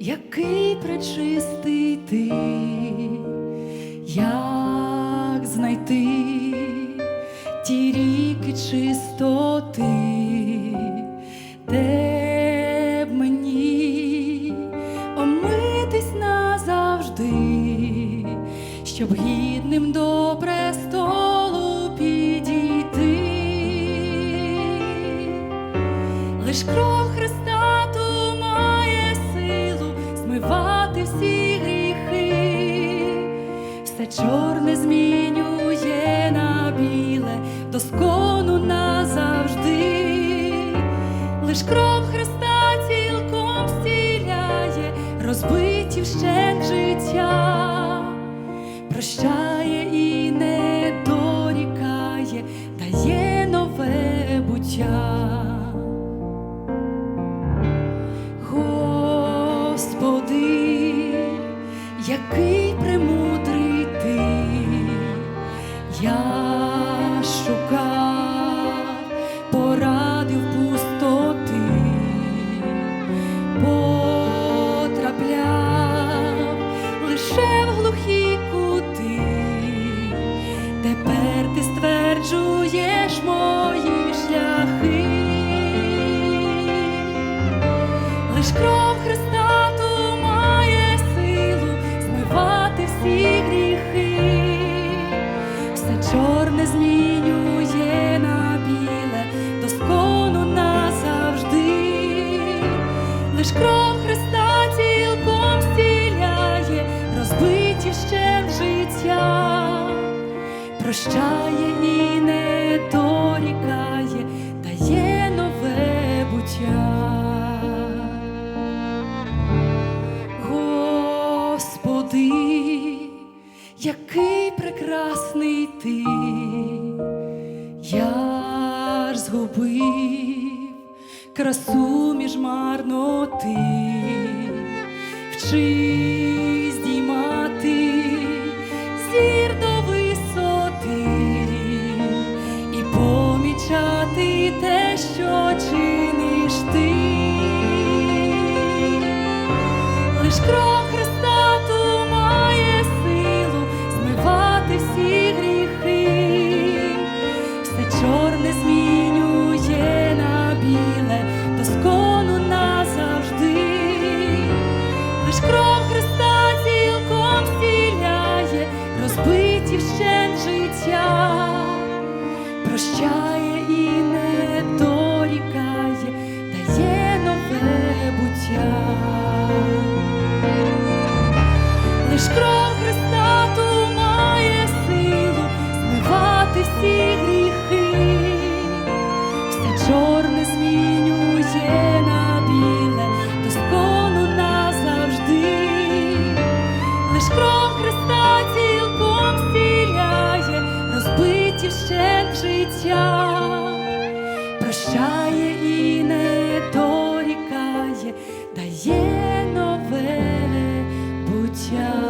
який пречистий ти, як знайти ті ріки чистоти, де б мені омитись назавжди, щоб гідним до престолу підійти. Лиш кров Лиш кров Христа цілком зціляє, розбиті вщент життя, прощає і не дорікає, дає нове буття. Господи, який премудрий ти, я Лиш кров Христа ту має силу змивати всі гріхи, все чорне змінює на біле, доскону назавжди. Лиш кров Христа цілком зціляє, розбиті вщент життя, прощає який прекрасний ти, я ж згубив красу між марноти, вчи здіймати зір до висоти і помічати те, що чиниш ти. Лиш кров прощає і не дорікає, дає нове буття.